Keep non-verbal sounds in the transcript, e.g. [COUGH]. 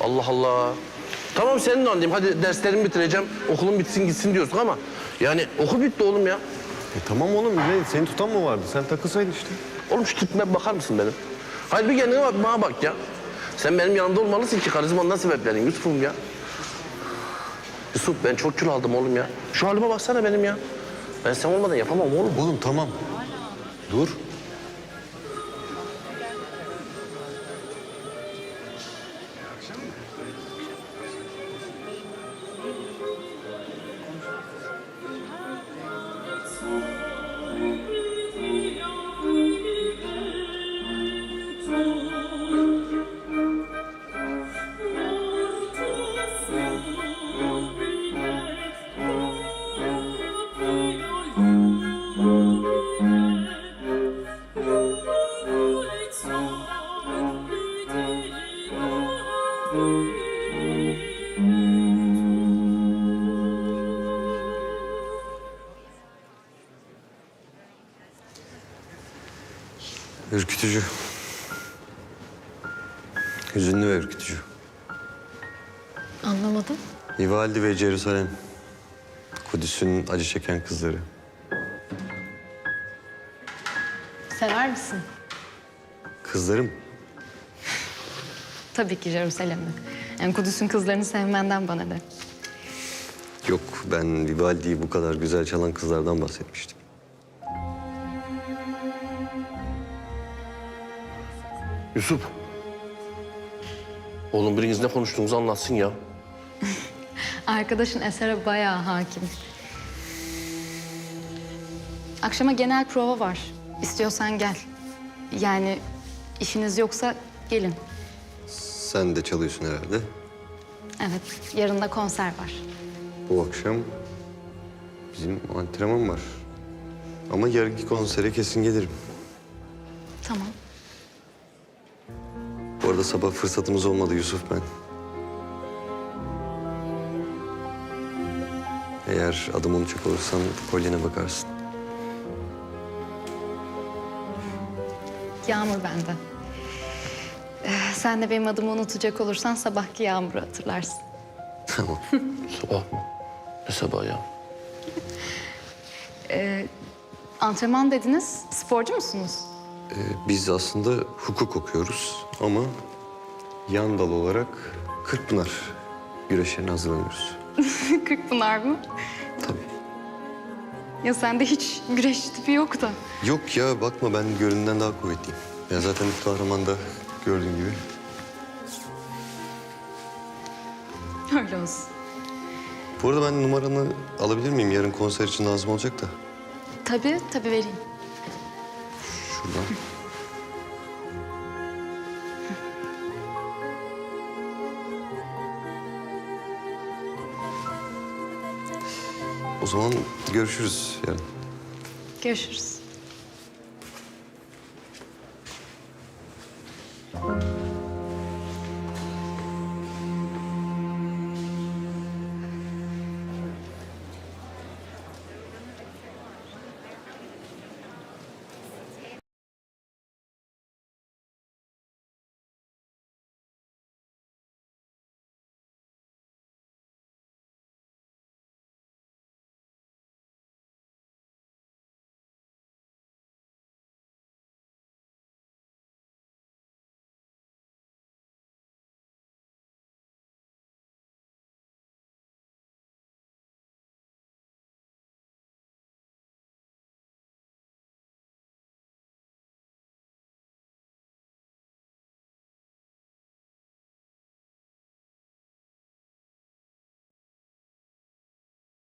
Allah Allah. Tamam senin de anlayayım. Hadi derslerimi bitireceğim. Okulum bitsin gitsin diyorsun ama... Yani okul bitti oğlum ya. E tamam oğlum ne? Seni tutan mı vardı? Sen takılsaydın işte. Oğlum şu tipime bakar mısın benim? Hayır bir kendine bak, bana bak ya. Sen benim yanımda olmalısın ki karizmandan sebeplerin Yusuf'um ya. Yusuf ben çok kilo aldım oğlum ya. Şu halime baksana benim ya. Ben sen olmadan yapamam oğlum. Oğlum tamam. Dur. Ürkütücü. Hüzünlü ve ürkütücü. Anlamadım. Vivaldi ve Jerusalem. Kudüs'ün acı çeken kızları. Sever misin? Kızlarım. Tabii ki Jerusalem'i. Yani Kudüs'ün kızlarını sevmenden bana de. Yok ben Vivaldi'yi bu kadar güzel çalan kızlardan bahsetmiştim. Yusuf. Oğlum biriniz ne konuştuğunuzu anlatsın ya. [LAUGHS] Arkadaşın esere bayağı hakim. Akşama genel prova var. İstiyorsan gel. Yani işiniz yoksa gelin. Sen de çalıyorsun herhalde. Evet, yarın da konser var. Bu akşam bizim antrenman var. Ama yarınki konsere kesin gelirim. Tamam. Bu arada sabah fırsatımız olmadı Yusuf ben. Eğer adım olacak olursan kolyene bakarsın. Yağmur bende. Ee, sen de benim adımı unutacak olursan sabahki Yağmur'u hatırlarsın. Tamam. Sabah mı? Ne sabah ya? [LAUGHS] Antrenman dediniz, sporcu musunuz? Ee, biz aslında hukuk okuyoruz ama yan dal olarak Kırkpınar güreşlerine hazırlanıyoruz. [LAUGHS] Kırkpınar mı? Tabii. Ya sende hiç güreş tipi yok da. Yok ya bakma ben göründen daha kuvvetliyim. Ya zaten ilk kahramanda gördüğün gibi. Öyle olsun. Bu arada ben numaranı alabilir miyim? Yarın konser için lazım olacak da. Tabii, tabii vereyim. Şuradan. O zaman görüşürüz yarın. Görüşürüz.